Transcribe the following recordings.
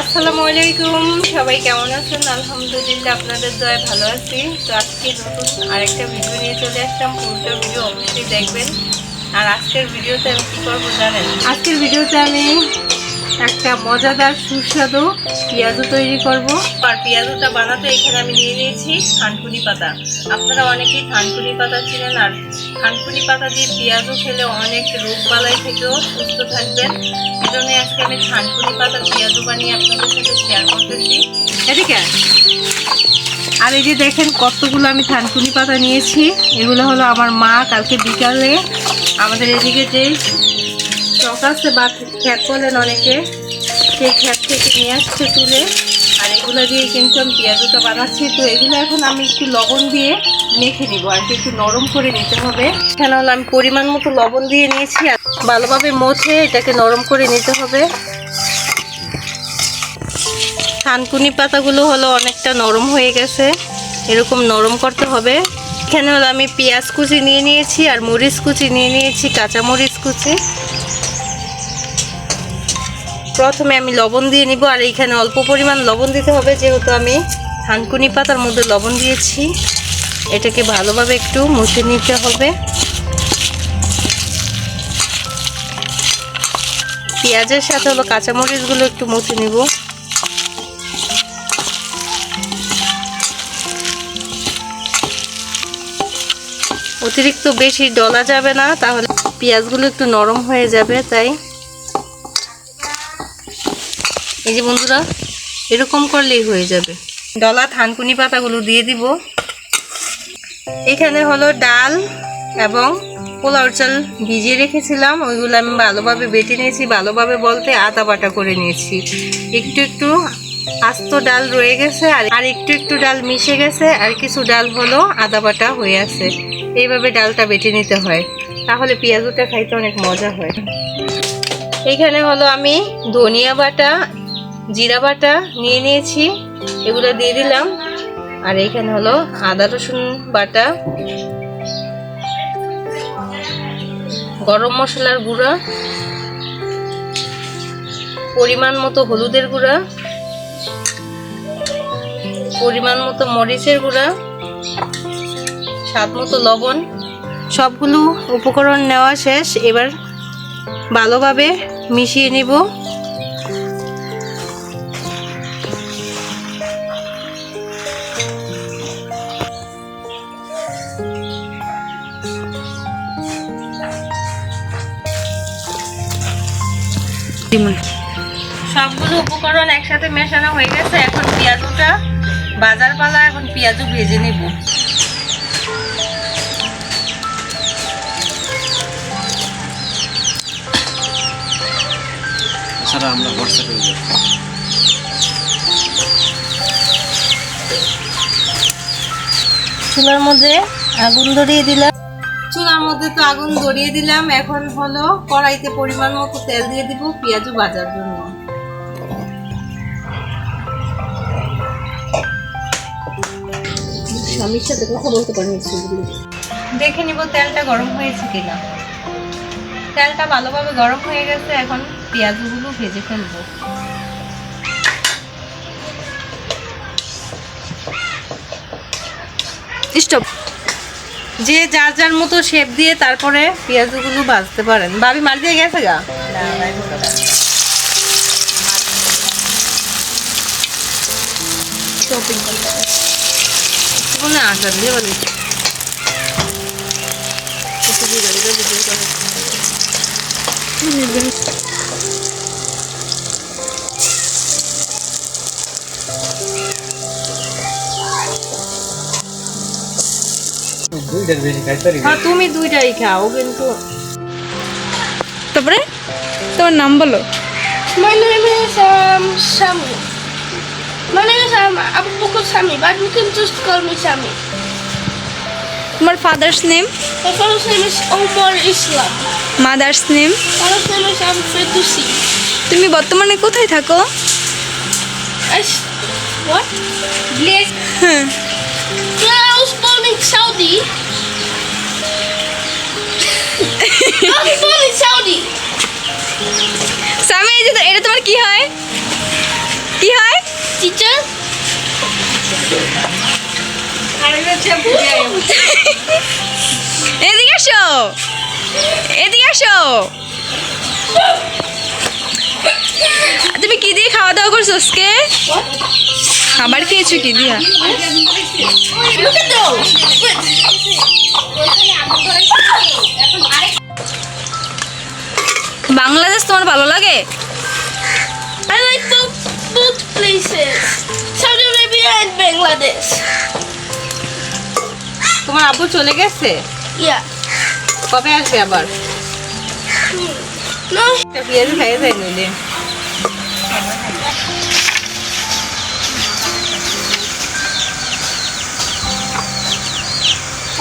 আসসালামু আলাইকুম সবাই কেমন আছেন? আলহামদুলিল্লাহ আপনাদের দয়া ভালো আছি। তো আজকে নতুন আরেকটা ভিডিও নিয়ে চলে আসলাম। পুরোটা ভিডিও অবশ্যই দেখবেন। আর আজকের ভিডিওতে আমি কী করব জানেন? আজকের ভিডিওতে আমি একটা মজাদার সুস্বাদু পেঁয়াজু তৈরি করব। আর পেঁয়াজুটা বানাতে এখানে আমি নিয়ে নিয়েছি থানকুনি পাতা। আপনারা অনেকেই থানকুনি পাতা চিনেন আর থানকুনি পাতা দিয়ে পেঁয়াজু খেলে অনেক রোগ বালাই থেকেও সুস্থ থাকবেন। এজন্য আজকে আমি থানকুনি পাতা পেঁয়াজু বানিয়ে আপনাদের সাথে শেয়ার করতেছি। এদিকে। আর এই যে দেখেন কতগুলো আমি থানকুনি পাতা নিয়েছি। এগুলো হলো আমার মা কালকে বিকালে আমাদের এদিকে যে চক আছে, বা খ্যাত বলেন অনেকে, সেই খ্যাত থেকে নিয়ে আসছে তুলে। আর এগুলো দিয়ে কিন্তু আমি পেঁয়াজুটা বানাচ্ছি। তো এগুলো এখন আমি একটু লবণ দিয়ে মেখে নিব। আর কি একটু নরম করে নিতে হবে। এখানে হলো আমি পরিমাণ মতো লবণ দিয়ে নিয়েছি। আর ভালোভাবে মোছে এটাকে নরম করে নিতে হবে। থানকুনি পাতাগুলো হলো অনেকটা নরম হয়ে গেছে। এরকম নরম করতে হবে। এখানে হলো আমি পেঁয়াজ কুচি নিয়ে নিয়েছি আর মরিচ কুচি নিয়ে নিয়েছি কাঁচা মরিচ কুচি। প্রথমে আমি লবণ দিয়ে নিব, আর এইখানে অল্প পরিমাণ লবণ দিতে হবে, যেহেতু আমি থানকুনি পাতার মধ্যে লবণ দিয়েছি। এটাকে ভালোভাবে একটু মুছে নিতে হবে। পেঁয়াজের সাথে হলো কাঁচামরিচগুলো একটু মুছে নিব। অতিরিক্ত বেশি ডলা যাবে না, তাহলে পেঁয়াজগুলো একটু নরম হয়ে যাবে, তাই এই যে বন্ধুরা, এরকম করলেই হয়ে যাবে। ডলা থানকুনি পাতাগুলো দিয়ে দিব। এখানে হলো ডাল এবং পোলাও চাল ভিজিয়ে রেখেছিলাম। ওইগুলো আমি ভালোভাবে বেটে নিয়েছি, ভালোভাবে বলতে আদা বাটা করে নিয়েছি। একটু একটু আস্ত ডাল রয়ে গেছে আর আর একটু একটু ডাল মিশে গেছে আর কিছু ডাল হলো আদা বাটা হয়ে আছে। এইভাবে ডালটা বেটে নিতে হয়। তাহলে পেঁয়াজুটা খাইতে অনেক মজা হয়। এইখানে হলো আমি ধনিয়া বাটা জিরা বাটা নিয়ে নিয়েছি, এগুলো দিয়ে দিলাম। আর এখানে হলো আদা রসুন বাটা, গরম মশলার গুঁড়া, পরিমাণ মতো হলুদের গুঁড়া, পরিমাণ মতো মরিচের গুঁড়া, স্বাদ মতো লবণ। সবগুলো উপকরণ নেওয়া শেষ। এবার ভালোভাবে মিশিয়ে নিব। সবগুলো উপকরণ একসাথে মেশানো হয়ে গেছে। এখন পেঁয়াজুটা বাজার পালা এখন পেঁয়াজু ভেজে নিব। এছাড়া আমরা হোয়াটসঅ্যাপে চুলার মধ্যে আগুন ধরিয়ে দিলাম। চুলার মধ্যে তো আগুন ধরিয়ে দিলাম। এখন হলো কড়াইতে পরিমাণ মতো তেল দিয়ে দিব পেঁয়াজু ভাজার জন্য। স্বামীর সাথে কথা বলতে দেখে নিব তেলটা গরম হয়েছে কিনা। তেলটা ভালোভাবে গরম হয়ে গেছে এখন পেঁয়াজগুলো ভেজে ফেলব। স্টপ। যে যার যার মতো শেপ দিয়ে তারপরে পেঁয়াজগুলো ভাজতে পারেন। ভাবি মার দিয়ে গেছে গা? দিয়ে বলি। হ্যাঁ, তুমি দুইটাই খাও কিন্তু তারপরে? তোমার নাম বলো। তোমার ফাদার্স নেম মাদার্স নেম তুমি বর্তমানে কোথায় থাকো? হ্যাঁ। Kaya I was born in Saudi. I was born in Saudi. স্বামী এই যে এটা তোমার কি হয়? কি হয়? টিচার এদিকে আসো এদিকে আসো তুমি কি দিয়ে খাওয়া দাওয়া করছ আজকে? খাবার খেয়েছো কি দিয়া? বাংলাদেশ তোমার ভালো লাগে? তোমার আপু চলে গেছে? কবে আসবে আবার? বিয়ের হয়ে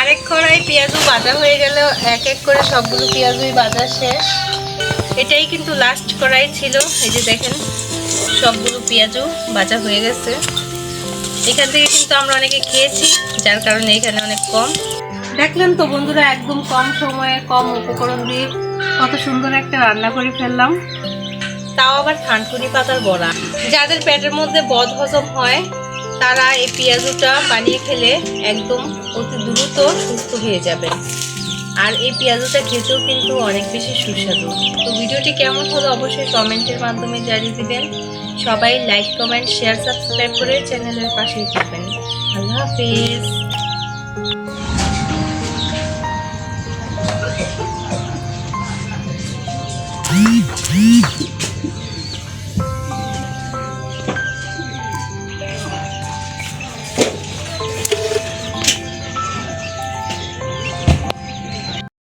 আরেক কড়াই পেঁয়াজও ভাজা হয়ে গেল এক এক করে সবগুলো পেঁয়াজই ভাজা শেষ। এটাই কিন্তু লাস্ট কড়াই ছিল। এই যে দেখেন, সবগুলো পেঁয়াজও ভাজা হয়ে গেছে। এখান থেকে কিন্তু আমরা অনেকে খেয়েছি, যার কারণে এখানে অনেক কম। দেখলেন তো বন্ধুরা, একদম কম সময়ে, কম উপকরণ দিয়ে কত সুন্দর একটা রান্না করে ফেললাম। তাও আবার থানকুনি পাতার বড়া। যাদের পেটের মধ্যে বদ হজম হয় তারা এই পেঁয়াজুটা বানিয়ে খেলে একদম অতি দ্রুত সুস্থ হয়ে যাবেন আর এই পেঁয়াজুটা খেতেও কিন্তু অনেক বেশি সুস্বাদু। তো ভিডিওটি কেমন হলো অবশ্যই কমেন্টের মাধ্যমে জানিয়ে দিবেন। সবাই লাইক, কমেন্ট শেয়ার সাবস্ক্রাইব করে চ্যানেলের পাশেই থাকবেন। আল্লাহ হাফিজ।